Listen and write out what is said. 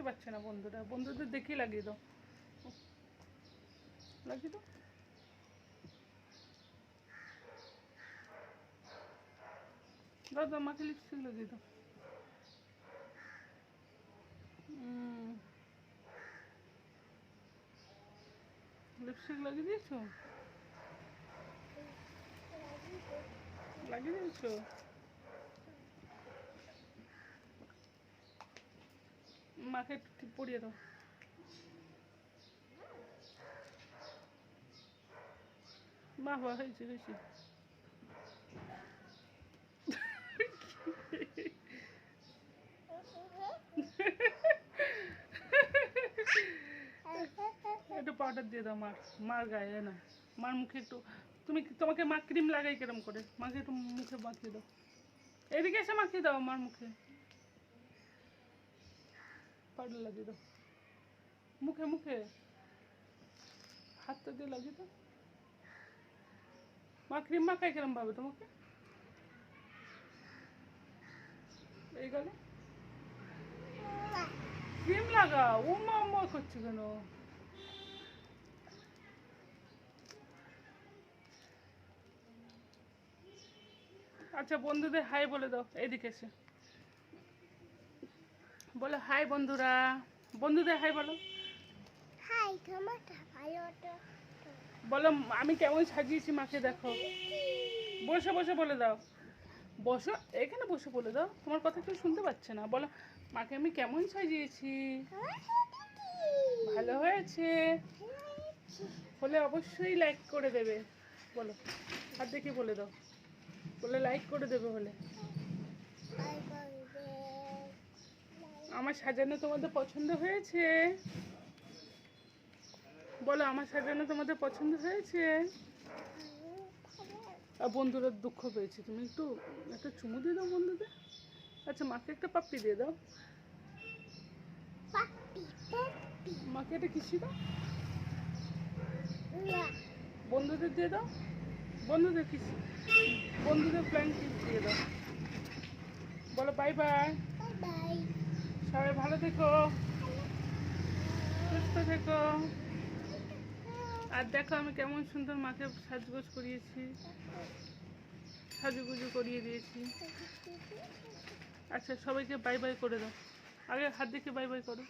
থাকতে পারছে না বন্ধুরা। বন্ধুদের দেখেই লাগিয়ে দাও। লাগিয়ে দাও। দাও দাও, মাকে লিপস্টিক লাগিয়ে দাও। লিপস্টিক লাগিয়ে দিয়েছ? লাগিয়ে দিয়েছ? মাকে পরিয়ে দাও। বাহ বাহ হয়েছে হয়েছে। একটু পাউডার দিয়ে দাও, মার মার গায়ে, না। মার মুখে একটু, তুমি তোমাকে মা ক্রিম লাগাই কেরম করে? মাকে একটু মুখে মাখিয়ে দাও। এদিকে এসে মাখিয়ে দাও মার মুখে। মুখে মুখে। দিয়ে ক্রিম তোমাকে? এই ক্রিম ও মা করছে কেন? আচ্ছা বন্ধুদের হাই বলে দাও। এইদিকে এসে। বলো হাই বন্ধুরা। বন্ধুদের হাই বলো। হাই বলো আমি কেমন সাজিয়েছি মাকে দেখো। বসে বসে বলে দাও। বসো এখানে বসে বলে দাও। তোমার কথা কেউ শুনতে পাচ্ছে না। বলো মাকে আমি কেমন সাজিয়েছি? ভালো হয়েছে? হলে অবশ্যই লাইক করে দেবে। বলো আর দেখি বলে দাও। বলে লাইক করে দেবে হলে। আমার সাজানো তোমাদের পছন্দ হয়েছে? বলো আমার সাজানো তোমাদের পছন্দ হয়েছে? আর বন্ধুরা দুঃখ পেয়েছে। তুমি একটু একটা চুমু দিয়ে দাও বন্ধুদের। আচ্ছা মাকে একটা পাপ্পি দিয়ে দাও। মাকে একটা কিসি দাও। বন্ধুদের দিয়ে দাও। বন্ধুদের কিসি বন্ধুদের প্ল্যান কিস দিয়ে দাও। বলো বাই বাই বাই বাই সবাই ভালো থেকো। সুস্থ থেকো। আর দেখো আমি কেমন সুন্দর মাকে সাজগোজ করিয়েছি। সাজুগুজু করিয়ে দিয়েছি। আচ্ছা সবাইকে বাই বাই করে দাও। আগে হাত দেখে বাই বাই করো